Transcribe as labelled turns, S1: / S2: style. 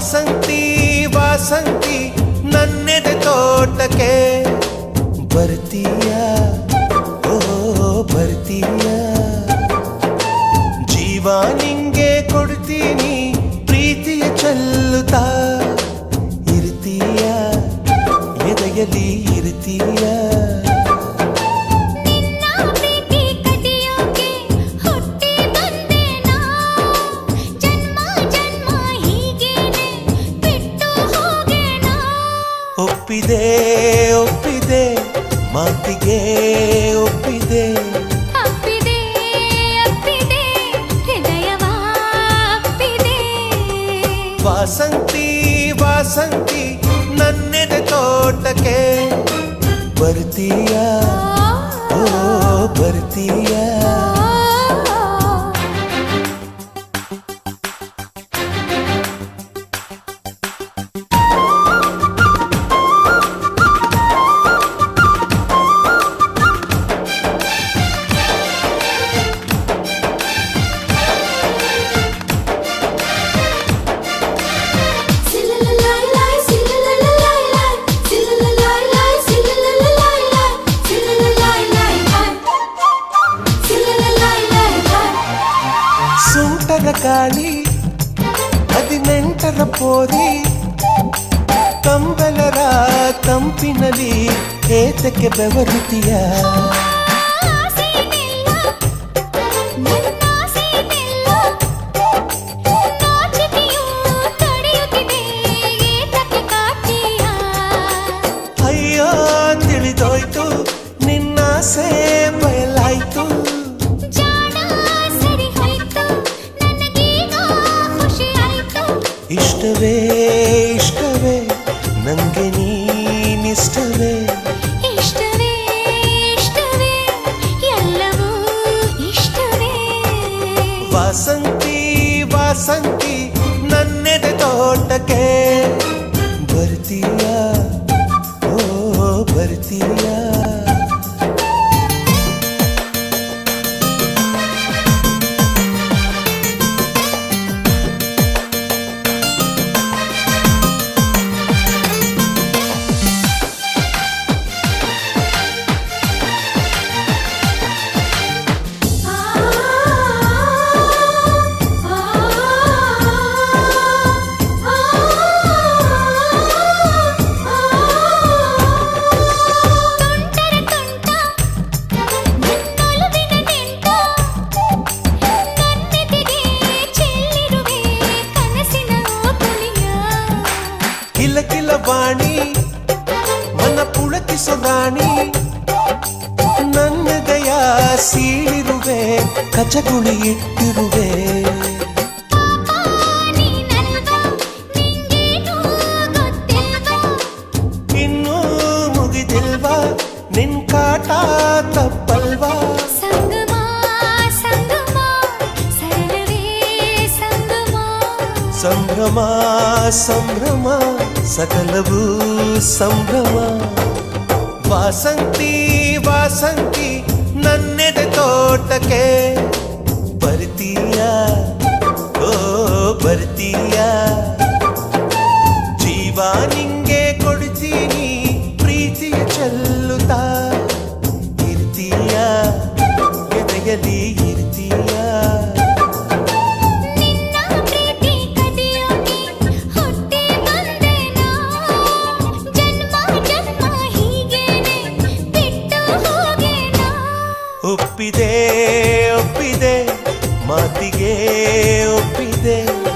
S1: ವಾಸಂತಿ ವಾಸಂತಿ ನನ್ನೆದೆ ತೋಟಕ್ಕೆ ಬರ್ತೀಯ? ಓ ಬರ್ತೀಯ? ಜೀವ ನಿಂಗೆ ಕೊಡ್ತೀನಿ ಪ್ರೀತಿಯ ಚೆಲ್ಲುತ್ತಾ? ಒಪ್ಪಿದೆ ಒಪ್ಪಿದೆ ಮಾತಿಗೆ ಒಪ್ಪಿದೆ.
S2: ಅಪ್ಪಿದೆ ಅಪ್ಪಿದೆ ಹೃದಯವ
S1: ವಾಸಂತಿ ವಾಸಂತಿ ನನ್ನೆದೆ ತೋಟಕ್ಕೆ ಬರ್ತೀಯ? ಓ ಬರ್ತೀಯ? ಸುಂಟರ ಗಾಳಿ ಹದಿನೆಂಟರ ಪೋರಿ ಕಂಬಲರ ಕಂಪಿನಲ್ಲಿ ಏತಕ್ಕೆ ಬೆವರುತ್ತೀಯ ಇಷ್ಟವೇ ಇಷ್ಟವೇ ನಂಗೆ ನೀನಿಷ್ಟವೇ ಕಿಲ ಕಿಲ ವಾಣಿ ಮನ ಪುಳಕಿಸೋ ರಾಣಿ ನನ್ನದಯ ಸೀಳಿರುವೆ ಕಚಗುಳಿ ಇಟ್ಟಿರುವೆ సంభ్రమ సంభ్రమ సకలవు
S2: సంభ్రమ. వాసంతి వాసంతి నన్నెద
S1: తోటకే భరతీయా ఓ భరతీయా. ಜೀವಾ ನಿಂಗೆ ಕೊಡ್ತೀನಿ ಪ್ರೀತಿಯ ಚೆಲ್ಲುತ್ತಾ ಇರ್ತೀಯ ಎದೆಯಲಿ ಒಪ್ಪಿದೆ ಮಾತಿಗೆ ಒಪ್ಪಿದೆ.